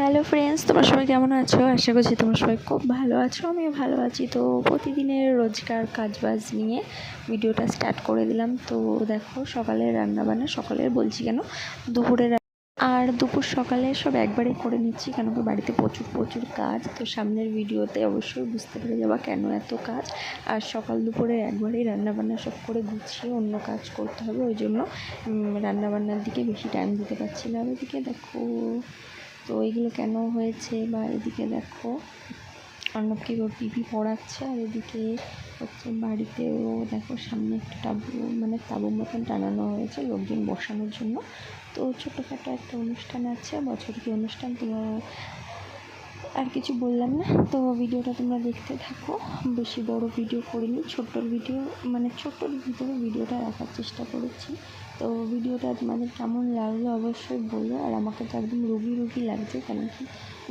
Hello friends তোমরা সবাই কেমন আছো? আশা করছি তোমরা সবাই খুব ভালো আছো, আমিও ভালো আছি। তো প্রতিদিনের রোজকার কাজবাজ নিয়ে ভিডিওটা স্টার্ট করে দিলাম। তো দেখো, সকালের রান্নাবান্না, সকালের বলছি কেন? দুপুরের আর দুপুর সকালে সব একবারে করে নিচ্ছি, কেন কি বাড়িতে প্রচুর প্রচুর কাজ। তো সামনের ভিডিওতে অবশ্যই বুঝতে পেরে যাবা কেন এত কাজ। আর সকাল দুপুরে একবারেই রান্নাবান্না সব করে গুছিয়ে অন্য কাজ করতে হবে। ওই জন্য রান্নাবান্নার দিকে বেশি টাইম দিতে পারছি না। এদিকে দেখো তো এইগুলো কেন হয়েছে বা এদিকে দেখো, অর্ণবকে ওর পিপি পড়াচ্ছে আর এদিকে হচ্ছে বাড়িতেও দেখো সামনে একটা টাবু মানে তাবুর মতন টানানো হয়েছে লোকজন বসানোর জন্য। তো ছোটোখাটো একটা অনুষ্ঠান আছে, বছরকি অনুষ্ঠান, তোমরা আর কিছু বললাম না। তো ভিডিওটা তোমরা দেখতে থাকো। বেশি বড় ভিডিও করিনি ছোট্টর ভিডিও মানে ছোট্টর ভিতরে ভিডিওটা রাখার চেষ্টা করেছি। তো ভিডিওটা তোমাদের কেমন লাগল অবশ্যই বলো, আর আমাকে তো একদম রুগী রুগী লাগছে, কেন কি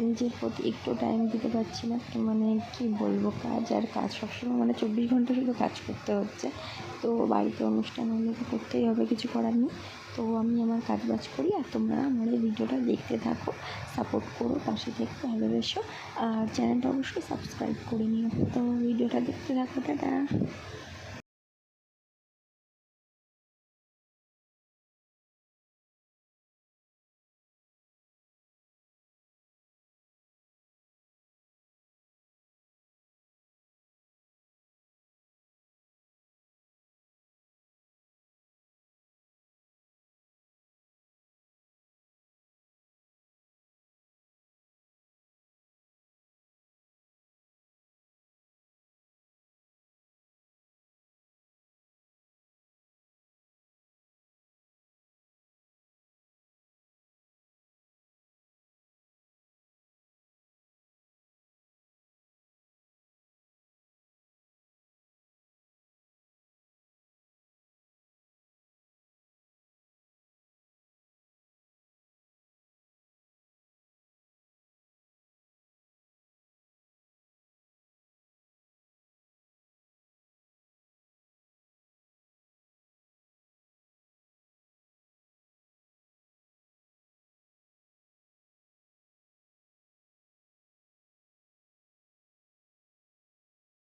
নিজের প্রতি একটু টাইম দিতে পারছি না, তো মানে কি বলব, কাজ আর কাজ সবসময় মানে চব্বিশ ঘণ্টা শুধু কাজ করতে হচ্ছে। তো বাড়িতে অনুষ্ঠান হলে তো করতেই হবে, কিছু করার নেই। তো আমি আমার কাজ বাজ করি, আর তোমরা আমার এই ভিডিওটা দেখতে থাকো সাপোর্ট করো, পাশে থেকে, ভালোবেসো, আর চ্যানেলটা অবশ্যই সাবস্ক্রাইব করে নিও। তো ভিডিওটা দেখতে থাকো, টাটা।